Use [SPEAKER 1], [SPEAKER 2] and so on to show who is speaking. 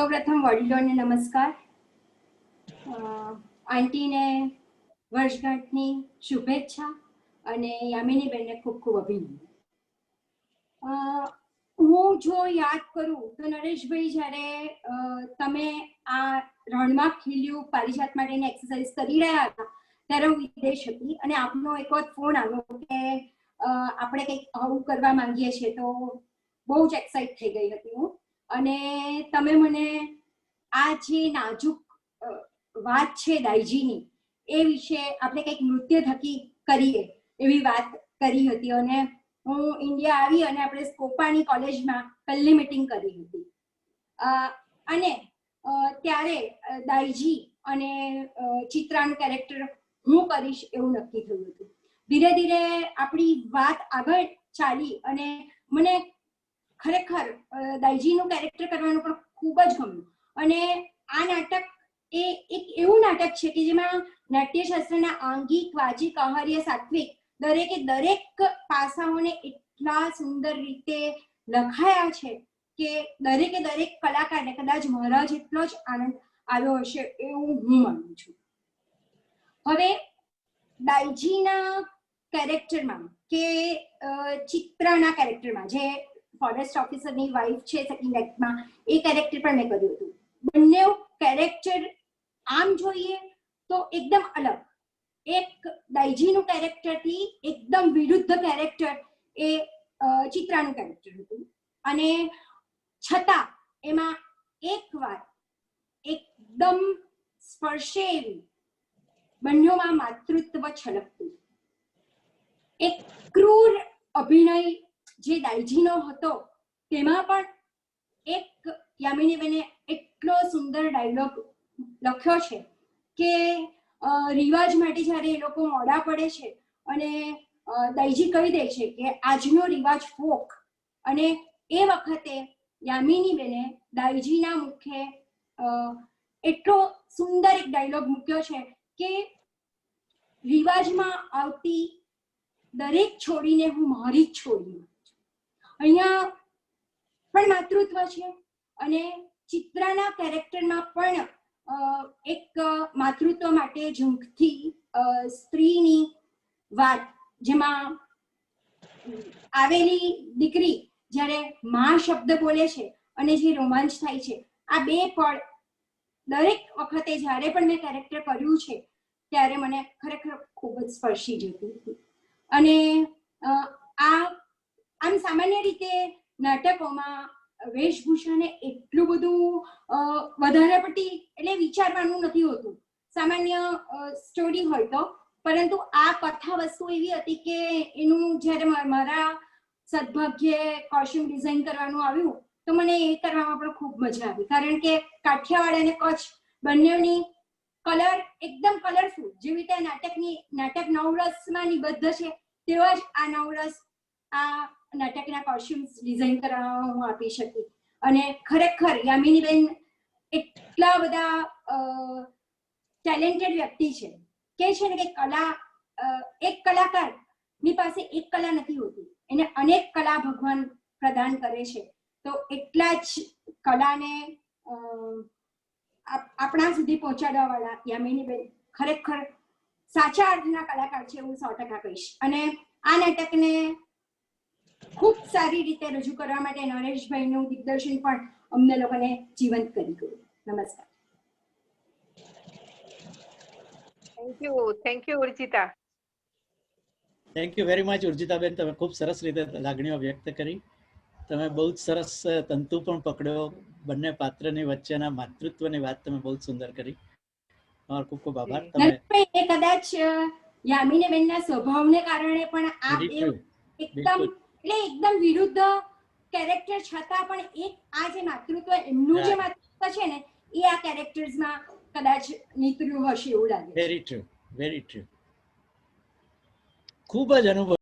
[SPEAKER 1] સૌપ્રથમ વડીલોને નમસ્કાર. આંટીને વર્ષગાંઠની શુભેચ્છા અને યામિનીબેનને ખૂબ ખૂબ અભિનંદન. હું જો યાદ કરું તો નરેશભાઈ જ્યારે તમે આ રણમાં ખીલ્યું પારિજાત માટેની એક્સરસાઇઝ કરી રહ્યા હતા, ત્યારે હું વિદેશ હતી અને આપનો એક વખત ફોન આવ્યો કે આપણે કંઈક આવું કરવા માંગીએ છીએ તો બહુ જ એક્સાઇટ થઈ ગઈ હતી હું. અને તમે મને આ જે નાજુક વાત છે દાઈજીની, એ વિશે આપણે કંઈક નૃત્ય થકી કરીએ એવી વાત કરી હતી અને હું ઇન્ડિયા આવી અને આપણે સ્કોપાની કોલેજમાં પહેલી મીટિંગ કરી હતી. અને ત્યારે દાઈજી અને ચિત્રાનું કેરેક્ટર હું કરીશ એવું નક્કી થયું હતું. ધીરે ધીરે આપણી વાત આગળ ચાલી અને મને ખરેખર દાઈજીનું કેરેક્ટર કરવાનું પણ ખૂબ જ ગમ્યું. અને આ નાટક એ એક એવું નાટક છે કે જેમાં નાટ્યશાસ્ત્રના આંગિક, વાચિક, આહાર્ય, સાત્વિક દરેકે દરેક પાસાઓને એટલા સુંદર રીતે લખાયા છે કે દરેકે દરેક કલાકારને કદાચ મારા જેટલો જ આનંદ આવ્યો હશે એવું હું માનું છું. હવે દાઈજીના કેરેક્ટરમાં કે ચિત્રના કેરેક્ટરમાં જે ફોરેસ્ટ ઓફિસરની વાઇફ છે સેકન્ડ એક્ટમાં એ કેરેક્ટર પણ મેં કર્યું હતું. બંને કેરેક્ટર આમ જોઈએ તો એકદમ અલગ. એક દાઈજીનું કેરેક્ટરથી એકદમ વિરુદ્ધ કેરેક્ટર એ ચિત્રાનું કેરેક્ટર હતું. અને છતાં એમાં એક વાત એકદમ સ્પર્શે એવી બંનેમાં માતૃત્વ છલકતું. એક ક્રૂર અભિનય જે દાઈજીનો હતો, તેમાં પણ એક યામિનીબેને એટલો સુંદર ડાયલોગ લખ્યો છે કે રિવાજ માટે જ્યારે એ લોકો મોડા પડે છે અને દૈજી કહી દે છે કે, આજનો રિવાજ ફોક અને એ વખતે યામિનીબેને દાઈજીના મુખે એટલો સુંદર એક ડાયલોગ મૂક્યો છે કે, રિવાજમાં આવતી દરેક છોડીને હું મારી જ છોડી. અહીંયા પણ માતૃત્વ છે અને ચિત્રાના કેરેક્ટરમાં પણ એક માતૃત્વ માટે ઝંખથી સ્ત્રીની વાત જેમાં આવેલી દીકરી જ્યારે મા શબ્દ બોલે છે અને જે રોમાંચ થાય છે, આ બે પળ દરેક વખતે જ્યારે પણ મેં કેરેક્ટર કર્યું છે, ત્યારે મને ખરેખર ખૂબ જ સ્પર્શી જતી હતી. અને સામાન્ય રીતે નાટકોમાં વેશભૂષાને એટલું બધું વધારે પડતી એટલે વિચારવાનું નથી હોતું. સામાન્ય સ્ટોરી હોય તો. પરંતુ આ કથા વસ્તુ એવી હતી કે એનું જ્યારે મારા સદભાગ્યે કોસ્ટ્યુમ ડિઝાઇન કરવાનું આવ્યું, તો મને એ કરવામાં પણ ખૂબ મજા આવી. કારણ કે કાઠિયાવાડ અને કચ્છ બંનેની કલર એકદમ કલરફુલ જેવી રીતે નાટકની, નાટક નવરસમાં નિબદ્ધ છે, તેવા જ આ નવરસ, આ નાટકના કોસ્ટ્યુમ્સ ડિઝાઇન કરવા હું આપી શકી. અને ખરેખર યામિનીબેન એટલા બધા ટેલેન્ટેડ વ્યક્તિ છે કે છે ને કે કલા એક કલાકારની પાસે એક કલા નથી હોતી. એને અનેક કલા ભગવાન પ્રદાન કરે છે. તો એટલા જ કલાને આપ- આપણા સુધી પહોંચાડવા વાળા યામિનીબેન ખરેખર સાચા અર્થના કલાકાર છે હું સો ટકા કહીશ. અને આ નાટકને સારી રીતે રજૂ કરવા માટે નરેશભાઈનું દિગ્દર્શન પણ અમને લોકોને જીવંત કરી ગયું. નમસ્કાર.
[SPEAKER 2] Thank you thank you Urjita.
[SPEAKER 3] Thank you very much ઉર્જિતાબેન. તમે ખૂબ સરસ રીતે લાગણીઓ વ્યક્ત કરી. તમે બહુ જ સરસ તંતુ પણ પકડ્યો. બંને પાત્રની વચ્ચેના માતૃત્વની વાત તમે બહુ જ સુંદર કરી. તમારો ખૂબ ખૂબ આભાર. તમે
[SPEAKER 1] એ કદાચ અ, યામિનીબેનના સ્વભાવને કારણે પણ આ. એકદમ એટલે એકદમ વિરુદ્ધ કેરેક્ટર છતાં પણ એક આ જે માતૃત્વ એમનું જે માતૃત્વ છે ને એ આ કેરેક્ટર્સમાં કદાચ નીતર્યું હશે એવું લાગે
[SPEAKER 3] વેરી ટ્રુ વેરી ટ્રુ ખૂબ જ અનુભવ